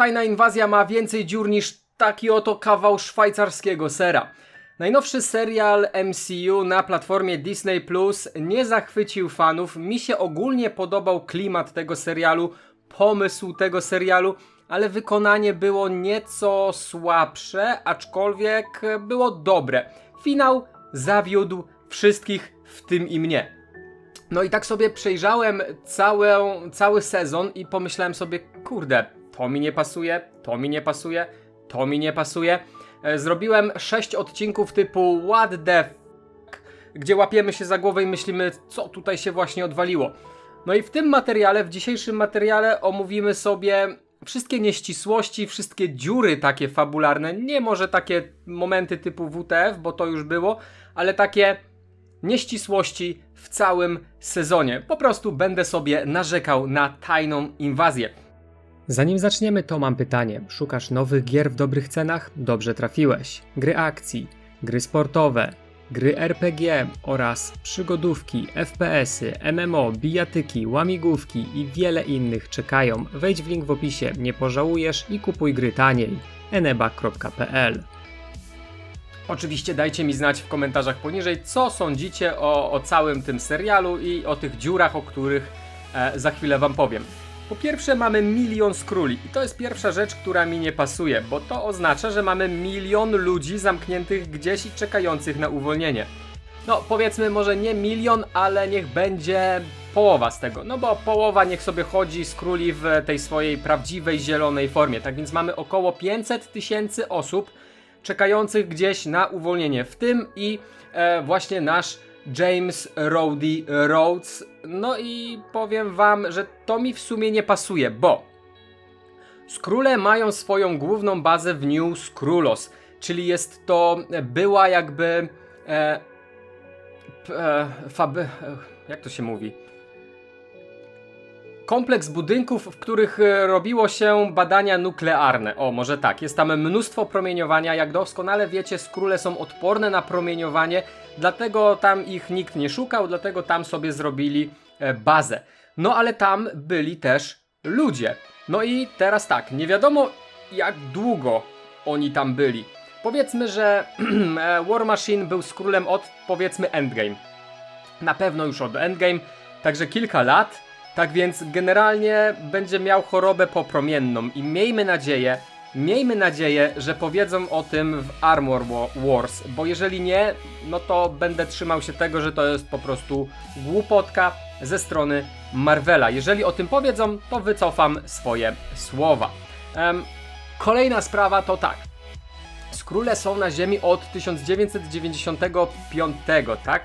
Tajna inwazja ma więcej dziur niż taki oto kawał szwajcarskiego sera. Najnowszy serial MCU na platformie Disney Plus nie zachwycił fanów. Mi się ogólnie podobał klimat tego serialu, pomysł tego serialu, ale wykonanie było nieco słabsze, aczkolwiek było dobre. Finał zawiódł wszystkich, w tym i mnie. No i tak sobie przejrzałem całe, cały sezon i pomyślałem sobie, kurde, to mi nie pasuje, to mi nie pasuje, to mi nie pasuje. E, Zrobiłem 6 odcinków typu What the gdzie łapiemy się za głowę i myślimy, co tutaj się właśnie odwaliło. No i w tym materiale, w dzisiejszym materiale omówimy sobie wszystkie nieścisłości, wszystkie dziury takie fabularne, nie może takie momenty typu WTF, bo to już było, ale takie nieścisłości w całym sezonie. Po prostu będę sobie narzekał na tajną inwazję. Zanim zaczniemy, to mam pytanie. Szukasz nowych gier w dobrych cenach? Dobrze trafiłeś. Gry akcji, gry sportowe, gry RPG oraz przygodówki, FPS-y, MMO, bijatyki, łamigłówki i wiele innych czekają. Wejdź w link w opisie, nie pożałujesz i kupuj gry taniej. eneba.pl Oczywiście dajcie mi znać w komentarzach poniżej, co sądzicie o, o całym tym serialu i o tych dziurach, o których e, za chwilę wam powiem. Po pierwsze mamy milion skróli i to jest pierwsza rzecz, która mi nie pasuje, bo to oznacza, że mamy milion ludzi zamkniętych gdzieś i czekających na uwolnienie. No powiedzmy może nie milion, ale niech będzie połowa z tego, no bo połowa niech sobie chodzi z króli w tej swojej prawdziwej zielonej formie. Tak więc mamy około 500 tysięcy osób czekających gdzieś na uwolnienie, w tym i e, właśnie nasz James Rowdy Rhodes. No i powiem wam, że to mi w sumie nie pasuje, bo Skróle mają swoją główną bazę w New Skrulos, czyli jest to była jakby e, p- e, fab, e, jak to się mówi? Kompleks budynków, w których e, robiło się badania nuklearne. O, może tak. Jest tam mnóstwo promieniowania. Jak doskonale wiecie, skróle są odporne na promieniowanie, dlatego tam ich nikt nie szukał, dlatego tam sobie zrobili e, bazę. No ale tam byli też ludzie. No i teraz tak, nie wiadomo jak długo oni tam byli. Powiedzmy, że e, War Machine był skrólem od powiedzmy Endgame. Na pewno już od Endgame, także kilka lat. Tak więc generalnie będzie miał chorobę popromienną i miejmy nadzieję, miejmy nadzieję, że powiedzą o tym w Armor Wa- Wars, bo jeżeli nie, no to będę trzymał się tego, że to jest po prostu głupotka ze strony Marvela. Jeżeli o tym powiedzą, to wycofam swoje słowa. Em, kolejna sprawa to tak. Skróle są na Ziemi od 1995, tak?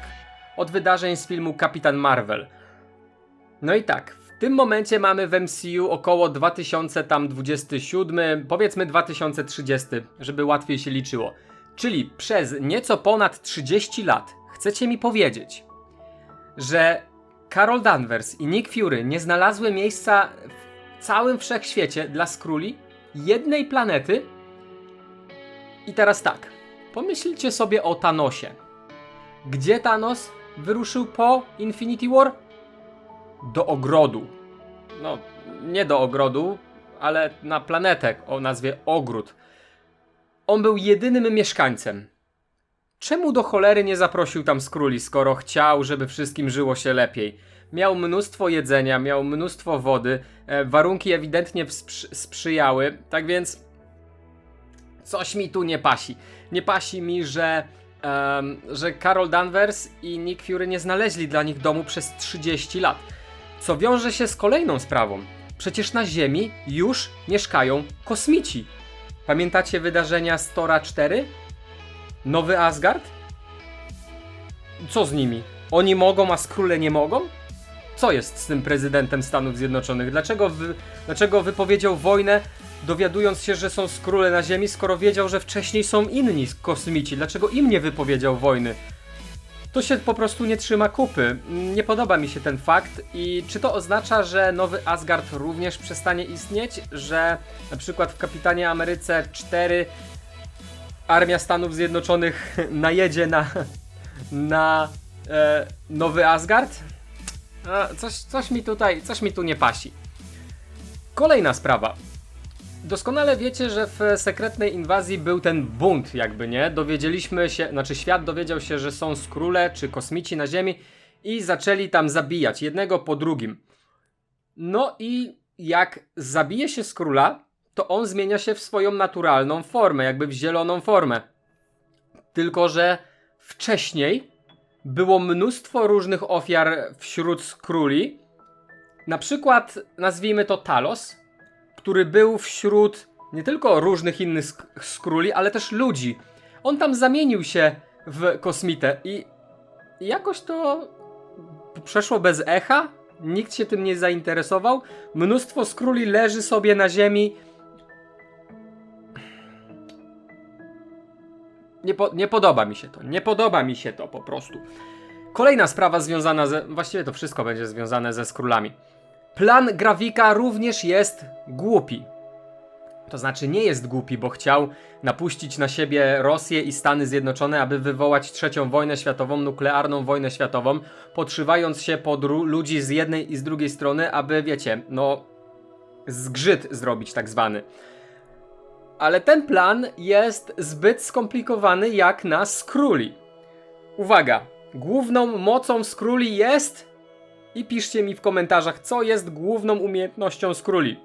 Od wydarzeń z filmu Kapitan Marvel. No i tak, w tym momencie mamy w MCU około 2027, powiedzmy 2030, żeby łatwiej się liczyło. Czyli przez nieco ponad 30 lat chcecie mi powiedzieć, że Carol Danvers i Nick Fury nie znalazły miejsca w całym wszechświecie dla Skrulli, jednej planety? I teraz tak, pomyślcie sobie o Thanosie. Gdzie Thanos wyruszył po Infinity War? Do ogrodu. No, nie do ogrodu, ale na planetę o nazwie Ogród. On był jedynym mieszkańcem. Czemu do cholery nie zaprosił tam skróli, skoro chciał, żeby wszystkim żyło się lepiej? Miał mnóstwo jedzenia, miał mnóstwo wody, e, warunki ewidentnie wsprzy- sprzyjały, tak więc coś mi tu nie pasi. Nie pasi mi, że, em, że Carol Danvers i Nick Fury nie znaleźli dla nich domu przez 30 lat. Co wiąże się z kolejną sprawą. Przecież na Ziemi już mieszkają kosmici. Pamiętacie wydarzenia z Tora 4? Nowy Asgard? Co z nimi? Oni mogą, a skróle nie mogą? Co jest z tym prezydentem Stanów Zjednoczonych? Dlaczego, wy, dlaczego wypowiedział wojnę, dowiadując się, że są skróle na Ziemi, skoro wiedział, że wcześniej są inni kosmici? Dlaczego im nie wypowiedział wojny? To się po prostu nie trzyma kupy. Nie podoba mi się ten fakt i czy to oznacza, że nowy Asgard również przestanie istnieć? Że na przykład w Kapitanie Ameryce 4 Armia Stanów Zjednoczonych najedzie na, na e, nowy Asgard? A, coś, coś mi tutaj, coś mi tu nie pasi. Kolejna sprawa. Doskonale wiecie, że w sekretnej inwazji był ten bunt, jakby nie. Dowiedzieliśmy się, znaczy świat dowiedział się, że są skróle czy kosmici na Ziemi i zaczęli tam zabijać jednego po drugim. No i jak zabije się skróla, to on zmienia się w swoją naturalną formę, jakby w zieloną formę. Tylko, że wcześniej było mnóstwo różnych ofiar wśród skróli. Na przykład, nazwijmy to Talos, który był wśród nie tylko różnych innych sk- skróli, ale też ludzi. On tam zamienił się w kosmitę i jakoś to przeszło bez echa. Nikt się tym nie zainteresował. Mnóstwo skróli leży sobie na ziemi. Nie, po, nie podoba mi się to. Nie podoba mi się to po prostu. Kolejna sprawa związana ze. Właściwie to wszystko będzie związane ze skrólami. Plan Grawika również jest głupi. To znaczy nie jest głupi, bo chciał napuścić na siebie Rosję i Stany Zjednoczone, aby wywołać trzecią wojnę światową, nuklearną wojnę światową, podszywając się pod ludzi z jednej i z drugiej strony, aby, wiecie, no, zgrzyt zrobić tak zwany. Ale ten plan jest zbyt skomplikowany jak na Skrulli. Uwaga, główną mocą Skrulli jest... I piszcie mi w komentarzach, co jest główną umiejętnością Skrulli.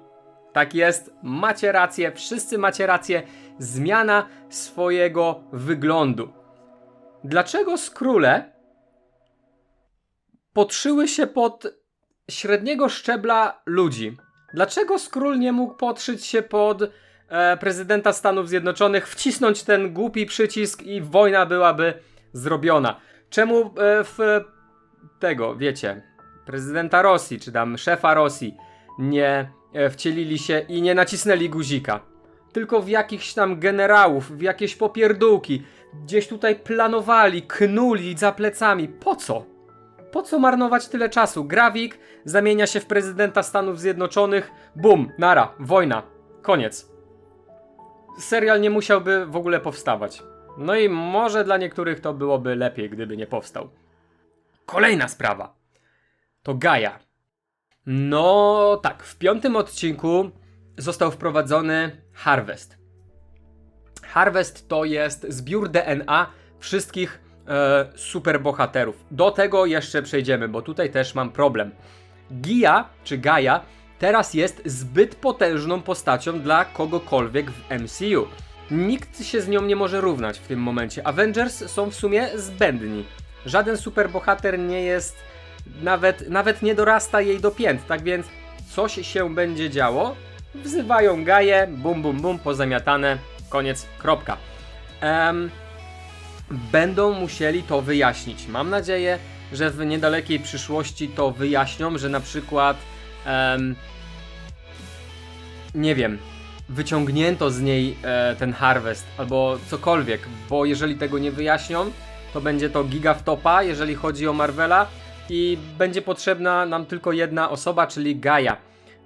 Tak jest, macie rację, wszyscy macie rację. Zmiana swojego wyglądu. Dlaczego skróle podszyły się pod średniego szczebla ludzi? Dlaczego skról nie mógł podszyć się pod e, prezydenta Stanów Zjednoczonych, wcisnąć ten głupi przycisk i wojna byłaby zrobiona? Czemu e, w tego, wiecie, prezydenta Rosji, czy tam szefa Rosji nie e, wcielili się i nie nacisnęli guzika. Tylko w jakichś tam generałów, w jakieś popierdółki. Gdzieś tutaj planowali, knuli za plecami. Po co? Po co marnować tyle czasu? Grawik zamienia się w prezydenta Stanów Zjednoczonych. Bum, nara, wojna. Koniec. Serial nie musiałby w ogóle powstawać. No i może dla niektórych to byłoby lepiej, gdyby nie powstał. Kolejna sprawa. To Gaia. No tak, w piątym odcinku został wprowadzony Harvest. Harvest to jest zbiór DNA wszystkich e, superbohaterów. Do tego jeszcze przejdziemy, bo tutaj też mam problem. Gia, czy Gaia, teraz jest zbyt potężną postacią dla kogokolwiek w MCU. Nikt się z nią nie może równać w tym momencie. Avengers są w sumie zbędni. Żaden superbohater nie jest nawet, nawet nie dorasta jej do pięt, tak więc coś się będzie działo. Wzywają Gaję, bum bum bum, pozamiatane, koniec, kropka. Em, będą musieli to wyjaśnić. Mam nadzieję, że w niedalekiej przyszłości to wyjaśnią, że na przykład em, nie wiem, wyciągnięto z niej e, ten harvest albo cokolwiek, bo jeżeli tego nie wyjaśnią, to będzie to giga wtopa, jeżeli chodzi o Marvela i będzie potrzebna nam tylko jedna osoba, czyli Gaia.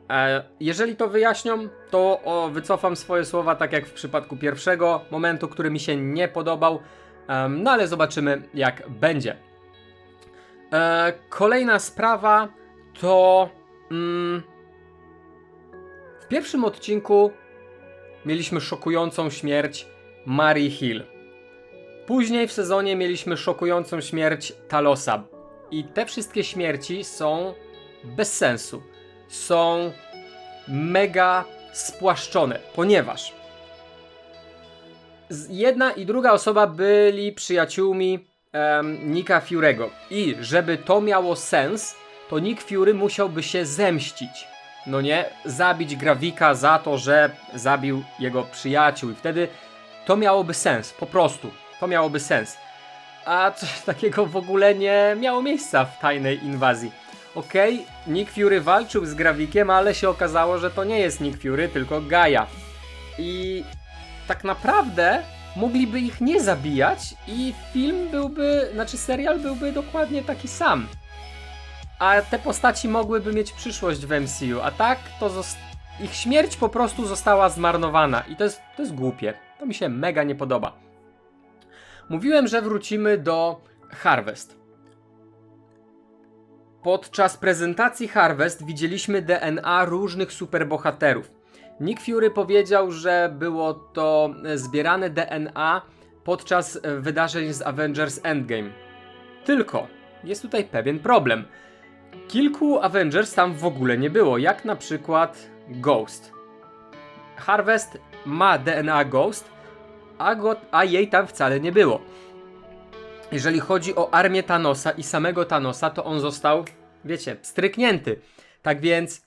E, jeżeli to wyjaśnią, to wycofam swoje słowa, tak jak w przypadku pierwszego momentu, który mi się nie podobał. No ale zobaczymy, jak będzie. E, kolejna sprawa to. Mm, w pierwszym odcinku mieliśmy szokującą śmierć Mary Hill. Później w sezonie mieliśmy szokującą śmierć Talosa. I te wszystkie śmierci są bez sensu. Są mega spłaszczone, ponieważ jedna i druga osoba byli przyjaciółmi em, Nika Fury'ego. I żeby to miało sens, to Nick Fury musiałby się zemścić. No nie, zabić Gravika za to, że zabił jego przyjaciół. I wtedy to miałoby sens, po prostu. To miałoby sens. A coś takiego w ogóle nie miało miejsca w tajnej inwazji. Okej, Nick Fury walczył z Gravikiem, ale się okazało, że to nie jest Nick Fury, tylko Gaia. I tak naprawdę mogliby ich nie zabijać i film byłby, znaczy serial byłby dokładnie taki sam. A te postaci mogłyby mieć przyszłość w MCU, a tak to ich śmierć po prostu została zmarnowana i to jest, to jest głupie. To mi się mega nie podoba. Mówiłem, że wrócimy do Harvest. Podczas prezentacji Harvest widzieliśmy DNA różnych superbohaterów. Nick Fury powiedział, że było to zbierane DNA podczas wydarzeń z Avengers Endgame. Tylko jest tutaj pewien problem. Kilku Avengers tam w ogóle nie było, jak na przykład Ghost. Harvest ma DNA Ghost, a, go, a jej tam wcale nie było. Jeżeli chodzi o armię Thanosa i samego Thanosa, to on został, wiecie, stryknięty. Tak więc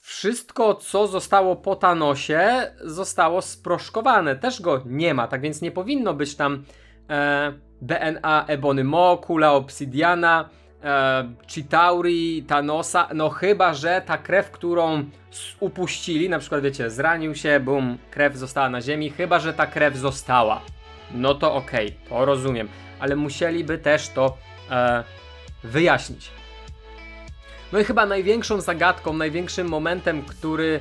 wszystko, co zostało po Thanosie, zostało sproszkowane. Też go nie ma, tak więc nie powinno być tam e, DNA Ebony Mo, Kula Obsidiana, e, Chitauri, Thanosa, no chyba, że ta krew, którą upuścili, na przykład wiecie, zranił się, bum, krew została na ziemi, chyba, że ta krew została. No to okej, to rozumiem, ale musieliby też to e, wyjaśnić. No i chyba największą zagadką, największym momentem, który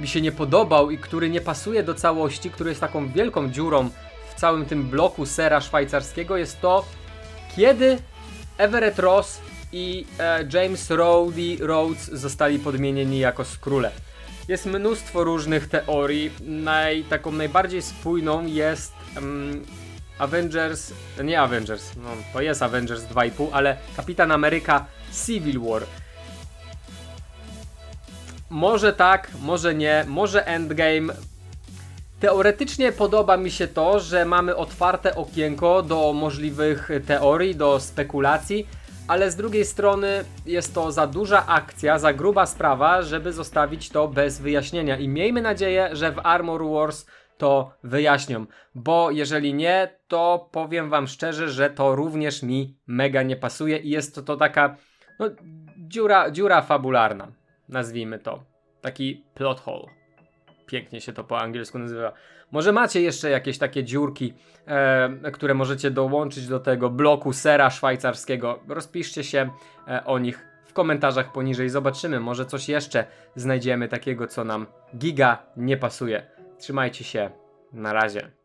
mi się nie podobał i który nie pasuje do całości, który jest taką wielką dziurą w całym tym bloku sera szwajcarskiego, jest to, kiedy Everett Ross i e, James Rhodey Rhodes zostali podmienieni jako skróle. Jest mnóstwo różnych teorii. Naj, taką najbardziej spójną jest Avengers, nie Avengers, no to jest Avengers 2,5, ale Kapitan Ameryka Civil War. Może tak, może nie, może Endgame. Teoretycznie podoba mi się to, że mamy otwarte okienko do możliwych teorii, do spekulacji, ale z drugiej strony jest to za duża akcja, za gruba sprawa, żeby zostawić to bez wyjaśnienia. I miejmy nadzieję, że w Armor Wars to wyjaśnią, bo jeżeli nie, to powiem wam szczerze, że to również mi mega nie pasuje i jest to, to taka no, dziura, dziura fabularna, nazwijmy to. Taki plot hole. Pięknie się to po angielsku nazywa. Może macie jeszcze jakieś takie dziurki, e, które możecie dołączyć do tego bloku sera szwajcarskiego. Rozpiszcie się e, o nich w komentarzach poniżej. Zobaczymy, może coś jeszcze znajdziemy takiego, co nam giga nie pasuje. Trzymajcie się. Na razie.